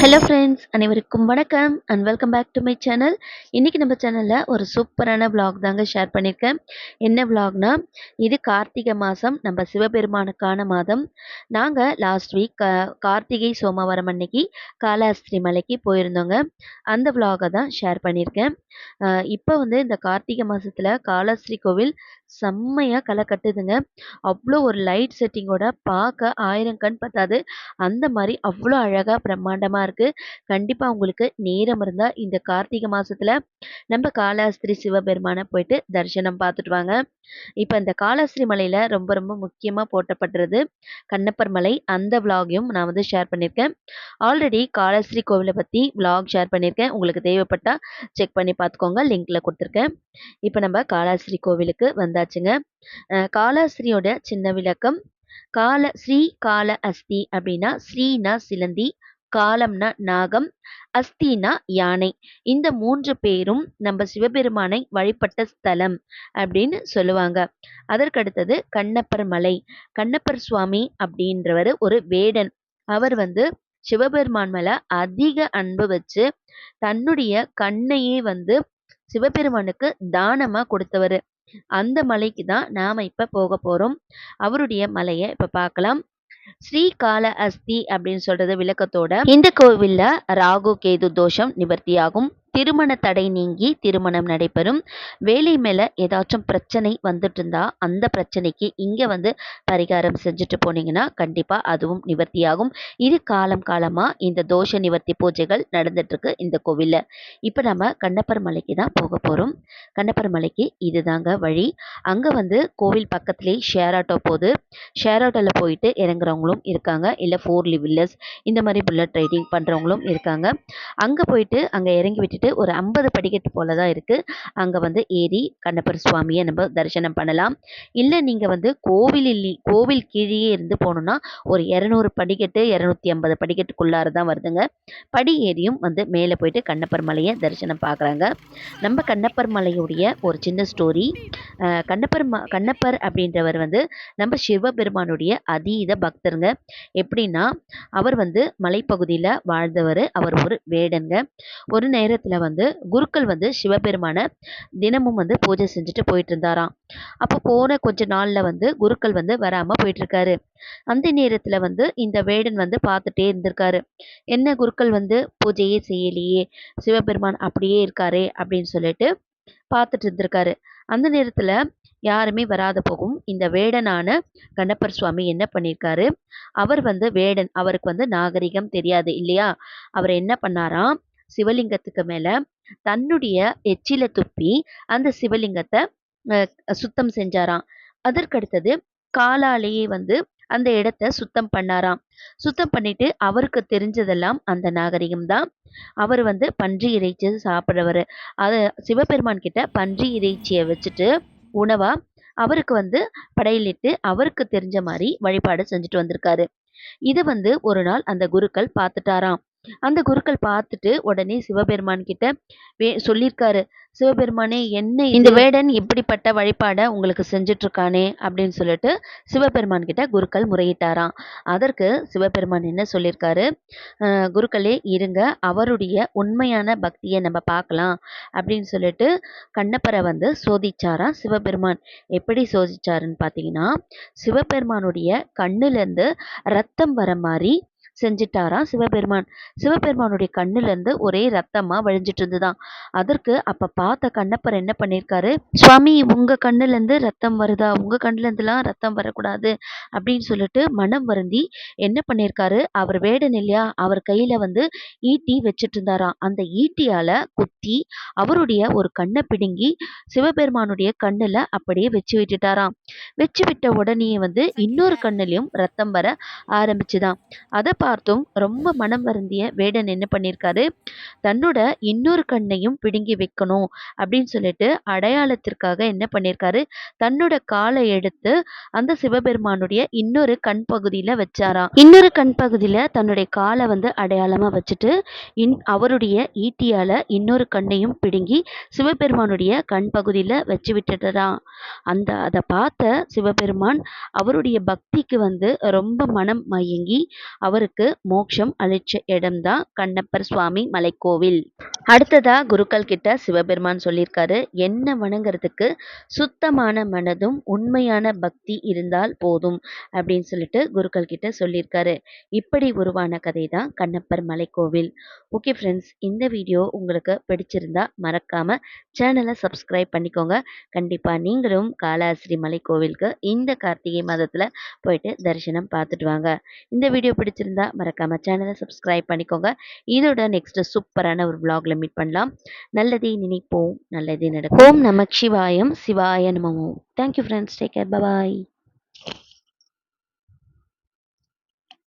Hello friends அனைவருக்கும் வணக்கம் and welcome back to my channel இன்றைக்கி நம்ம சேனலில் ஒரு சூப்பரான vlog தாங்க ஷேர் பண்ணியிருக்கேன் என்ன vlogனா இது கார்த்திகை மாதம் நம்ம சிவபெருமானுக்கான மாதம். நாங்கள் லாஸ்ட் வீக் கார்த்திகை சோமவாரம் அன்னைக்கு காலாஸ்திரி மலைக்கு போயிருந்தோங்க. அந்த vlog-அ தான் ஷேர் பண்ணியிருக்கேன் இப்போ வந்து இந்த கார்த்திகை மாதத்தில் காலாஸ்திரி கோவில் செம்மையாக களை கட்டுதுங்க. அவ்வளோ ஒரு லைட் செட்டிங்கோட பார்க்க ஆயிரம் கண் பத்தாது. அந்த மாதிரி அவ்வளோ அழகாக பிரம்மாண்டமாக இருக்குது கண்டிப்பாக உங்களுக்கு நேரம் இருந்தால் இந்த கார்த்திகை மாதத்தில் நம்ம காலாஸ்திரி சிவபெருமானை போயிட்டு தரிசனம் பார்த்துட்டு வாங்க. இப்போ இந்த காலாஸ்திரி மலையில் ரொம்ப ரொம்ப முக்கியமாக போட்டப்படுறது கண்ணப்பர் மலை. அந்த விலாகையும் நான் வந்து ஷேர் பண்ணியிருக்கேன். ஆல்ரெடி காலாஸ்திரி கோவிலை பற்றி விலாக் ஷேர் பண்ணியிருக்கேன். உங்களுக்கு தேவைப்பட்டால் செக் பண்ணி பார்த்துக்கோங்க. லிங்க்கில் கொடுத்துருக்கேன். இப்போ நம்ம காலாஸ்திரி கோவிலுக்கு வந்தாச்சுங்க. காலாஸ்திரியோட சின்ன விளக்கம். கால ஸ்ரீ கால அஸ்தி அப்படின்னா ஸ்ரீனா சிலந்தி காலம்னா நாகம் அஸ்தினா யானை. இந்த மூன்று பேரும் நம்ம சிவபெருமானை வழிபட்ட ஸ்தலம் அப்படின்னு சொல்லுவாங்க. அதற்கடுத்தது கண்ணப்பர் மலை. கண்ணப்பர் சுவாமி அப்படின்றவர் ஒரு வேடன். அவர் வந்து சிவபெருமான் மேல அதிக அன்பு வச்சு தன்னுடைய கண்ணையே வந்து சிவபெருமானுக்கு தானமா கொடுத்தவர். அந்த மலைக்கு தான் நாம இப்ப போக போறோம். அவருடைய மலையை இப்ப பார்க்கலாம். ஸ்ரீ கால அஸ்தி அப்படின்னு சொல்றது விளக்கத்தோட இந்த கோவில்ல ராகு கேது தோஷம் நிவர்த்தியாகும். திருமண தடை நீங்கி திருமணம் நடைபெறும். வேலை மேலே ஏதாச்சும் பிரச்சனை வந்துட்டு இருந்தா அந்த பிரச்சனைக்கு இங்கே வந்து பரிகாரம் செஞ்சுட்டு போனீங்கன்னா கண்டிப்பாக அதுவும் நிவர்த்தியாகும். இது காலம் காலமாக இந்த தோஷ நிவர்த்தி பூஜைகள் நடந்துட்டுருக்கு இந்த கோவிலில். இப்போ நம்ம கண்ணப்பர் மலைக்கு தான் போக போகிறோம் கண்ணப்பர் மலைக்கு இதுதாங்க வழி. அங்கே வந்து கோவில் பக்கத்துலேயே ஷேர் ஆட்டோ போகுது ஷேர் ஆட்டோவில் போயிட்டு இறங்குறவங்களும் இருக்காங்க. இல்லை ஃபோர் லிவில்லர்ஸ் இந்த மாதிரி புல்லட் ரைடிங் பண்ணுறவங்களும் இருக்காங்க. அங்கே போயிட்டு அங்கே இறங்கி விட்டுட்டு ஒரு ஐம்பது படிக்கட்டு போல தான் இருக்குது அங்கே வந்து ஏறி கண்ணப்பர் சுவாமியை நம்ம தரிசனம் பண்ணலாம். இல்லை நீங்கள் வந்து கோவிலில் கோவில் கீழே இருந்து போகணுன்னா ஒரு இரநூறு படிக்கட்டு இரநூத்தி ஐம்பது படிக்கட்டுக்குள்ளார தான் வருதுங்க. படி ஏறியும் வந்து மேலே போயிட்டு கண்ணப்பர் மலையை தரிசனம் பார்க்குறாங்க. நம்ம கண்ணப்பர் மலையுடைய ஒரு சின்ன ஸ்டோரி கண்ணப்பர் ம கண்ணப்பர் அப்படின்றவர் வந்து நம்ம சிவபெருமானுடைய அதீத பக்தருங்க. எப்படின்னா அவர் வந்து மலைப்பகுதியில் வாழ்ந்தவர் அவர் ஒரு வேடங்க. ஒரு நேரத்தில் வந்து குருக்கள் வந்து சிவபெருமானை தினமும் வந்து பூஜை செஞ்சுட்டு போயிட்டு இருந்தாராம் அப்போ போன கொஞ்ச நாளில் வந்து குருக்கள் வந்து வராமல் போயிட்டுருக்காரு. அந்த நேரத்தில் வந்து இந்த வேடன் வந்து பார்த்துட்டே இருந்திருக்காரு. என்ன குருக்கள் வந்து பூஜையே செய்யலையே சிவபெருமான் அப்படியே இருக்காரே அப்படின்னு சொல்லிட்டு பார்த்துட்டு இருந்திருக்காரு. அந்த நேரத்தில் யாருமே வராத போகும் இந்த வேடனான கண்ணப்பர் சுவாமி என்ன பண்ணியிருக்காரு? அவர் வந்து வேடன் அவருக்கு வந்து நாகரிகம் தெரியாது இல்லையா? அவர் என்ன பண்ணாராம்? சிவலிங்கத்துக்கு மேல தன்னுடைய எச்சில துப்பி அந்த சிவலிங்கத்தை சுத்தம் செஞ்சாராம். அதற்கடுத்தது காலாலேயே வந்து அந்த இடத்த சுத்தம் பண்ணாராம். சுத்தம் பண்ணிட்டு அவருக்கு தெரிஞ்சதெல்லாம் அந்த நாகரிகம் தான். அவர் வந்து பன்றி இறைச்சி சாப்பிட்றவர். அது சிவபெருமான் கிட்ட பன்றி இறைச்சியை வச்சுட்டு உணவா அவருக்கு வந்து படையலிட்டு அவருக்கு தெரிஞ்ச மாதிரி வழிபாடு செஞ்சுட்டு வந்திருக்காரு. இது வந்து ஒரு நாள் அந்த குருக்கள் பார்த்துட்டாராம் அந்த குருக்கள் பார்த்துட்டு உடனே சிவபெருமான் கிட்ட வே சொல்லியிருக்காரு. சிவபெருமானே என்ன இந்த வேடன் இப்படிப்பட்ட வழிபாடை உங்களுக்கு செஞ்சுட்டு இருக்கானே அப்படின்னு சொல்லிட்டு சிவபெருமான் கிட்ட குருக்கள் முறையிட்டாராம். அதற்கு சிவபெருமான் என்ன சொல்லியிருக்காரு? "அஹ், குருக்களே இருங்க. அவருடைய உண்மையான பக்தியை நம்ம பார்க்கலாம். அப்படின்னு சொல்லிட்டு கண்ணப்பரை வந்து சோதிச்சாராம் சிவபெருமான். எப்படி சோதிச்சாருன்னு பார்த்தீங்கன்னா சிவபெருமானுடைய கண்ணுலேருந்து ரத்தம் வர மாதிரி செஞ்சிட்டாராம் சிவபெருமான்? சிவபெருமானுடைய கண்ணுலேருந்து ஒரே ரத்தமா வழிஞ்சிட்டு இருந்துதான் அதற்கு அப்ப பார்த்த கண்ணப்பர் என்ன பண்ணியிருக்காரு? சுவாமி உங்க கண்ணுலேருந்து ரத்தம் வருதா? உங்க கண்ணுலேருந்துலாம் ரத்தம் வரக்கூடாது அப்படின்னு சொல்லிட்டு மனம் வருந்தி என்ன பண்ணியிருக்காரு? அவர் வேடன் இல்லையா? அவர் கையில வந்து ஈட்டி வச்சிட்டு இருந்தாராம் அந்த ஈட்டியால குத்தி அவருடைய ஒரு கண்ணை பிடுங்கி சிவபெருமானுடைய கண்ணுல அப்படியே வச்சு விட்டுட்டாராம். வச்சு விட்ட உடனே வந்து இன்னொரு கண்ணுலயும் ரத்தம் வர ஆரம்பிச்சுதான். அதை பார்த்தும் ரொம்ப மனம் வருந்திய வேடன் என்ன பண்ணியிருக்காரு தன்னோட இன்னொரு கண்ணையும் பிடுங்கி வைக்கணும் அப்படின்னு சொல்லிட்டு அடையாளத்திற்காக என்ன பண்ணியிருக்காரு தன்னோட காலை எடுத்து அந்த சிவபெருமானுடைய இன்னொரு கண் பகுதியில வச்சாராம். இன்னொரு கண் பகுதியில தன்னுடைய காலை வந்து அடையாளமா வச்சுட்டு இன் அவருடைய ஈட்டியால இன்னொரு கண்ணையும் பிடுங்கி சிவபெருமானுடைய கண் பகுதியில வச்சு விட்டுட்டாராம் அந்த அதை பார்த்த சிவபெருமான் அவருடைய பக்திக்கு வந்து ரொம்ப மனம் மயங்கி அவருக்கு மோட்சம் அளிச்ச இடம்தான் கண்ணப்பர் சுவாமி மலைக்கோவில். அடுத்ததா குருக்கள் கிட்ட சிவபெருமான் சொல்லியிருக்காரு என்ன வணங்குறதுக்கு சுத்தமான மனதும் உண்மையான பக்தி இருந்தால் போதும் அப்படின்னு சொல்லிட்டு குருக்கள் கிட்ட சொல்லியிருக்காரு. இப்படி உருவான கதை தான் கண்ணப்பர் மலைக்கோவில். ஓகே ஃப்ரெண்ட்ஸ் இந்த வீடியோ உங்களுக்கு பிடிச்சிருந்தா மறக்காம சேனலை சப்ஸ்கிரைப் பண்ணிக்கோங்க. கண்டிப்பாக நீங்களும் காலாஸ்ரீ மலைக்கோவிலுக்கு இந்த கார்த்திகை மாதத்தில் போயிட்டு தரிசனம் பார்த்துட்டு வாங்க. இந்த வீடியோ பிடிச்சிருந்தா மறக்காம சேனலை சப்ஸ்கிரைப் பண்ணிக்கோங்க. இதோட நெக்ஸ்ட் சூப்பரான ஒரு உங்களை மீட் பண்ணலாம். நல்லதே நினைப்போம். நல்லதே நடக்கும். ஓம் நமக் சிவாயம் சிவாய நமமோ thank you friends take care bye bye